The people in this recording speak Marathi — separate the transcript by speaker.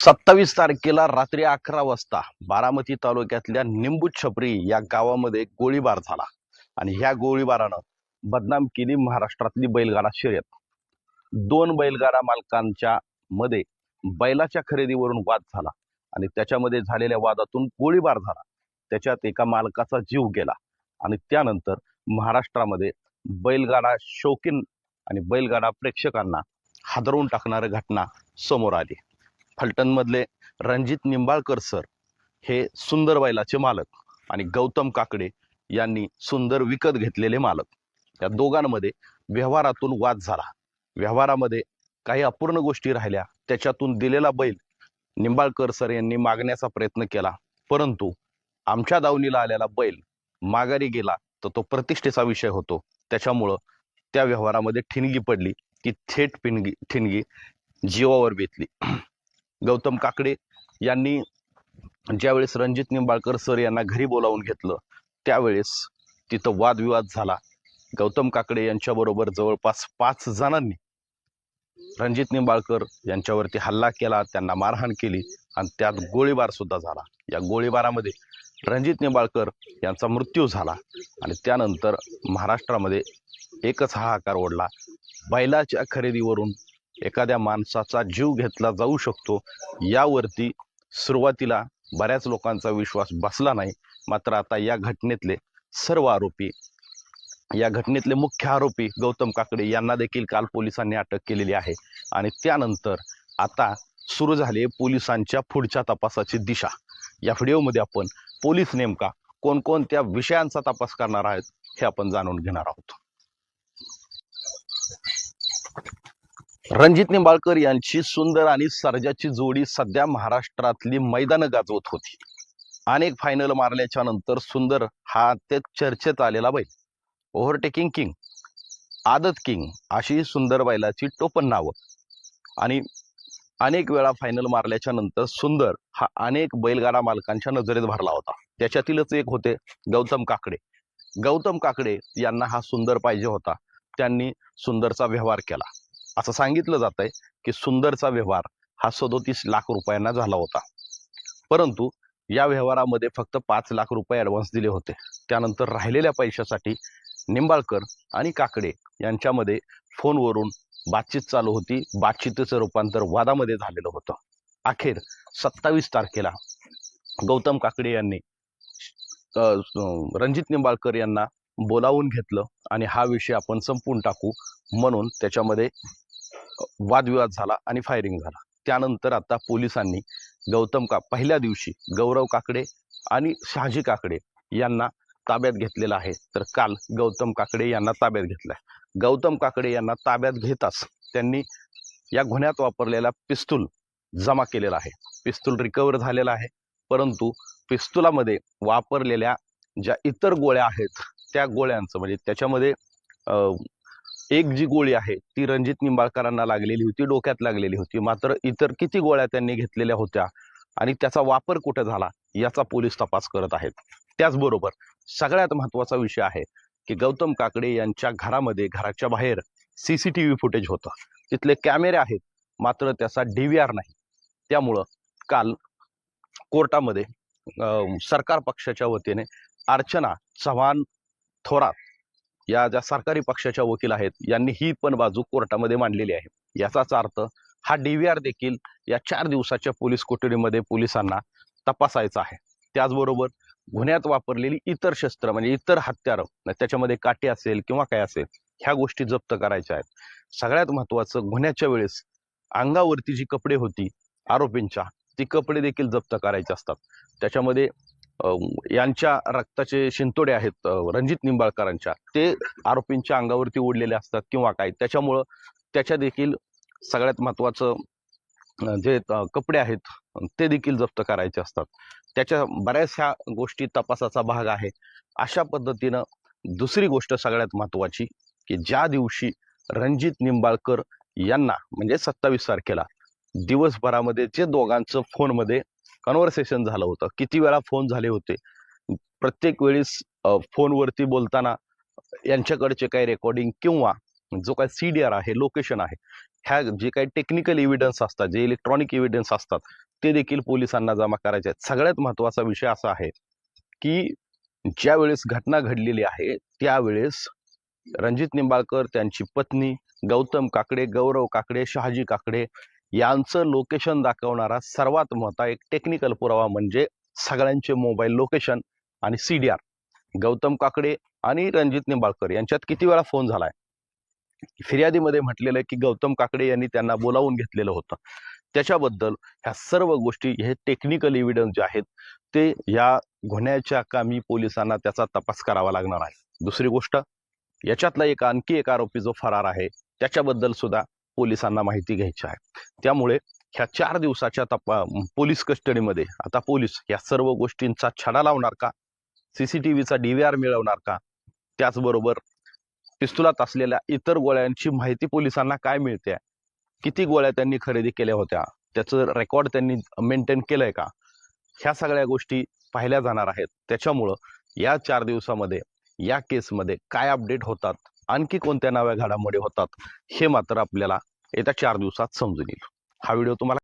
Speaker 1: सत्तावीस तारखेला रात्री अकरा वाजता बारामती तालुक्यातल्या निंबू छपरी या गावामध्ये गोळीबार झाला. आणि ह्या गोळीबारानं बदनाम केली महाराष्ट्रातली बैलगाडा शर्यत. दोन बैलगाडा मालकांच्या मध्ये बैलाच्या खरेदीवरून वाद झाला आणि त्याच्यामध्ये झालेल्या वादातून गोळीबार झाला. त्याच्यात एका मालकाचा जीव गेला आणि त्यानंतर महाराष्ट्रामध्ये बैलगाडा शौकीन आणि बैलगाडा प्रेक्षकांना हादरवून टाकणारी घटना समोर आली. फलटणमधले रणजित निंबाळकर सर हे सुंदर बैलाचे मालक आणि गौतम काकडे यांनी सुंदर विकत घेतलेले मालक. या दोघांमध्ये व्यवहारातून वाद झाला. व्यवहारामध्ये काही अपूर्ण गोष्टी राहिल्या. त्याच्यातून दिलेला बैल निंबाळकर सर यांनी मागण्याचा प्रयत्न केला. परंतु आमच्या दावणीला आलेला बैल माघारी गेला तर तो प्रतिष्ठेचा विषय होतो. त्याच्यामुळं त्या व्यवहारामध्ये ठिणगी पडली की थेट पिणगी ठिणगी जीवावर बेतली. गौतम काकडे यांनी ज्यावेळेस रणजित निंबाळकर सर यांना घरी बोलावून घेतलं त्यावेळेस तिथं वादविवाद झाला. गौतम काकडे यांच्याबरोबर जवळपास पाच जणांनी रणजित निंबाळकर यांच्यावरती हल्ला केला त्यांना मारहाण केली आणि त्यात गोळीबार सुद्धा झाला. या गोळीबारामध्ये रणजित निंबाळकर यांचा मृत्यू झाला आणि त्यानंतर महाराष्ट्रामध्ये एकच हाहाकार ओढला. बैलाच्या खरेदीवरून एखाद्या माणसाचा जीव घेतला जाऊ शकतो यावरती सुरुवातीला बऱ्याच लोकांचा विश्वास बसला नाही. मात्र आता या घटनेतले सर्व आरोपी या घटनेतले मुख्य आरोपी गौतम काकडे यांना देखील काल पोलिसांनी अटक केलेली आहे. आणि त्यानंतर आता सुरू झाले पोलिसांच्या पुढच्या तपासाची दिशा. या व्हिडिओमध्ये आपण पोलीस नेमका कोणकोणत्या विषयांचा तपास करणार आहेत हे आपण जाणून घेणार आहोत. रणजित निंबाळकर यांची सुंदर आणि सर्जाची जोडी सध्या महाराष्ट्रातली मैदानं गाजवत होती. अनेक फायनल मारल्याच्या नंतर सुंदर हा ते चर्चेत आलेला बैल. ओव्हरटेकिंग किंग आदत किंग अशी सुंदर बैलाची टोपण नावं. आणि अनेक वेळा फायनल मारल्याच्या नंतर सुंदर हा अनेक बैलगाडा मालकांच्या नजरेत भरला होता. त्याच्यातीलच एक होते गौतम काकडे. गौतम काकडे यांना हा सुंदर पाहिजे होता. त्यांनी सुंदरचा व्यवहार केला. असं सांगितलं जात आहे की सुंदरचा व्यवहार हा सदोतीस लाख रुपयांना झाला होता. परंतु या व्यवहारामध्ये फक्त पाच लाख रुपये ॲडव्हान्स दिले होते. त्यानंतर राहिलेल्या पैशासाठी निंबाळकर आणि काकडे यांच्यामध्ये फोनवरून बातचीत चालू होती. बातचीतीचं रूपांतर वादामध्ये झालेलं होतं. अखेर सत्तावीस तारखेला गौतम काकडे यांनी रणजित निंबाळकर यांना बोलावून घेतलं आणि हा विषय आपण संपून टाकू म्हणून त्याच्यामध्ये वादविवाद झाला आणि फायरिंग झाला. त्यानंतर आता पोलिसांनी गौतम का पहिल्या दिवशी गौरव काकडे आणि शहाजी काकडे यांना ताब्यात घेतलेलं आहे. तर काल गौतम काकडे यांना ताब्यात घेतला गौतम काकडे यांना ताब्यात घेताच त्यांनी या गुन्ह्यात वापरलेला पिस्तूल जमा केलेला आहे. पिस्तूल रिकवर झालेला आहे. परंतु पिस्तुलामध्ये वापरलेल्या ज्या इतर गोळ्या आहेत त्या गोळ्यांचं म्हणजे त्याच्यामध्ये एक जी गोळी आहे ती रणजित निंबाळकरांना लागलेली होती डोक्यात लागलेली होती. मात्र इतर किती गोळ्या त्यांनी घेतलेल्या होत्या आणि त्याचा वापर कुठे झाला याचा पोलीस तपास करत आहेत. त्याचबरोबर सगळ्यात महत्त्वाचा विषय आहे की गौतम काकडे यांच्या घरामध्ये घराच्या बाहेर सीसीटीव्ही फुटेज होतं. तिथले कॅमेरे आहेत मात्र त्याचा डी व्ही आर नाही. त्यामुळं काल कोर्टामध्ये सरकार पक्षाच्या वतीने अर्चना चव्हाण थोरात या ज्या सरकारी पक्षाच्या वकील आहेत यांनी ही पण बाजू कोर्टामध्ये मांडलेली आहे. याचाच अर्थ हा डी व्ही आर देखील या चार दिवसाच्या पोलीस कोठडीमध्ये पोलिसांना तपासायचा आहे. त्याचबरोबर गुन्ह्यात वापरलेली इतर शस्त्र म्हणजे इतर हत्यारं म्हणजे त्याच्यामध्ये काटे असेल किंवा काय असेल ह्या गोष्टी जप्त करायच्या आहेत. सगळ्यात महत्वाचं गुन्ह्याच्या वेळेस अंगावरती जी कपडे होती आरोपींच्या ती कपडे देखील जप्त करायचे असतात. त्याच्यामध्ये यांच्या रक्ताचे शिंतोडे आहेत रणजित निंबाळकरांच्या. ते आरोपींच्या अंगावरती ओढलेले असतात किंवा काय. त्याच्यामुळं त्याच्या देखील सगळ्यात महत्त्वाचं जे कपडे आहेत ते देखील जप्त करायचे असतात. त्याच्या बऱ्याचशा गोष्टी तपासाचा भाग आहे. अशा पद्धतीनं दुसरी गोष्ट सगळ्यात महत्त्वाची की ज्या दिवशी रणजित निंबाळकर यांना म्हणजे सत्तावीस तारखेला दिवसभरामध्ये जे दोघांचं फोनमध्ये कन्व्हर्सेशन झालं होतं. किती वेळा फोन झाले होते? प्रत्येक वेळेस फोनवरती बोलताना यांच्याकडचे काही रेकॉर्डिंग किंवा जो काय सी डी आर आहे लोकेशन आहे ह्या जे काही टेक्निकल एव्हिडन्स असतात जे इलेक्ट्रॉनिक एव्हिडन्स असतात ते देखील पोलिसांना जमा करायचे आहेत. सगळ्यात महत्त्वाचा विषय असा आहे की ज्या वेळेस घटना घडलेली आहे त्यावेळेस रणजित निंबाळकर त्यांची पत्नी गौतम काकडे गौरव काकडे शहाजी काकडे यांचं लोकेशन दाखवणारा सर्वात मोठा एक टेक्निकल पुरावा म्हणजे सगळ्यांचे मोबाईल लोकेशन आणि C D R Gautam Kakade आणि रणजित निंबाळकर यांच्यात किती वेळा फोन झालाय? फिर्यादीमध्ये म्हटलेलं आहे की गौतम काकडे यांनी त्यांना बोलावून घेतलेलं होतं. त्याच्याबद्दल ह्या सर्व गोष्टी हे टेक्निकल एव्हिडन्स जे आहेत ते या गुन्ह्याच्या कामी पोलिसांना त्याचा तपास करावा लागणार आहे. दुसरी गोष्ट याच्यातला एक आणखी एक आरोपी जो फरार आहे त्याच्याबद्दल सुद्धा पोलिसांना माहिती घ्यायची आहे. त्यामुळे ह्या चार दिवसाच्या तपा पोलीस कस्टडीमध्ये आता पोलीस या सर्व गोष्टींचा छडा लावणार का? सीसीटीव्हीचा डीव्हीआर मिळवणार का? त्याचबरोबर पिस्तुलात असलेल्या इतर गोळ्यांची माहिती पोलिसांना काय मिळते? किती गोळ्या त्यांनी खरेदी केल्या होत्या? त्याचं रेकॉर्ड त्यांनी मेंटेन केलंय का? ह्या सगळ्या गोष्टी पाहिल्या जाणार आहेत. त्याच्यामुळं या चार दिवसामध्ये या केसमध्ये काय अपडेट होतात? आणखी कोणत्या नव्या घडामोडी होतात? हे मात्र आपल्याला येत्या चार दिवसात समजून येईल. हा व्हिडिओ तुम्हाला